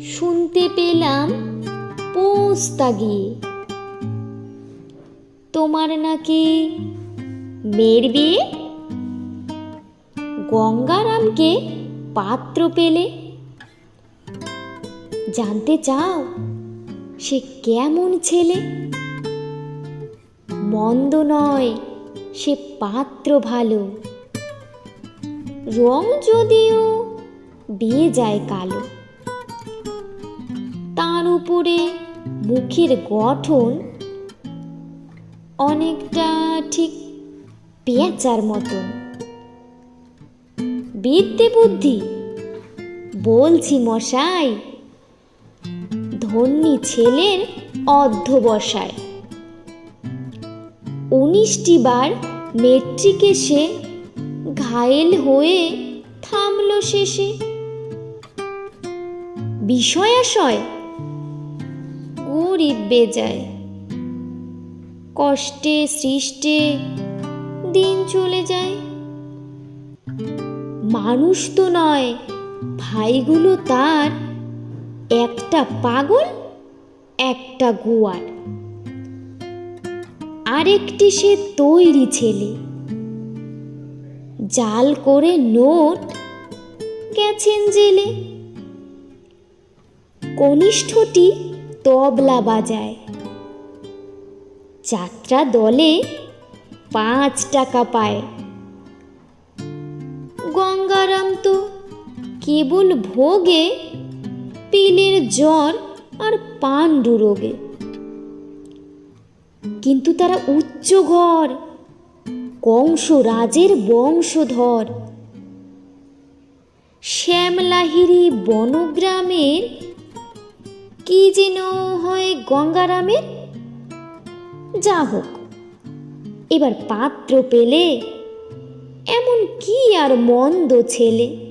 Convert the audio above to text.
শুনতে পেলাম পোস্তা গিয়ে তোমার নাকি মেয়ের বিয়ে? গঙ্গারামকে পাত্র পেলে? জানতে চাও সে কেমন ছেলে? মন্দ নয় সে পাত্র ভালো। রং যদিও দিয়ে যায় কালো। তার উপরে মুখের গঠন অনেকটা ঠিক পেঁচার মতন। বিদ্যে বুদ্ধি, বলছি মশাই, ধন্যী ছেলের অধ্যবসায়। উনিশটি বার মেট্রিকে সে ঘায়েল হয়ে থামল শেষে। বিষয়াশয় গরিব বেজায়। কষ্টে, সৃষ্টে দিন চলে যায়। মানুষ তো নয়, ভাইগুলো তার। একটা পাগল, একটা গোয়ার। আরেকটি সে তৈরি ছেলে। জাল করে নোট গেছেন জেলে। কনিষ্ঠটি তবলা বাজায়। যাত্রা দলে পাঁচ টাকা পায়। গঙ্গারাম তো কেবল ভোগে, পিলের জ্বর আর পাণ্ডু রোগে। কিন্তু তারা উচ্চ ঘর কংস রাজের বংশধর। শ্যামলাহিরি বনগ্রামের কি যেন হয় গঙ্গারামের? যা হোক এবার পাত্র পেলে এমন কি আর মন্দ ছেলে?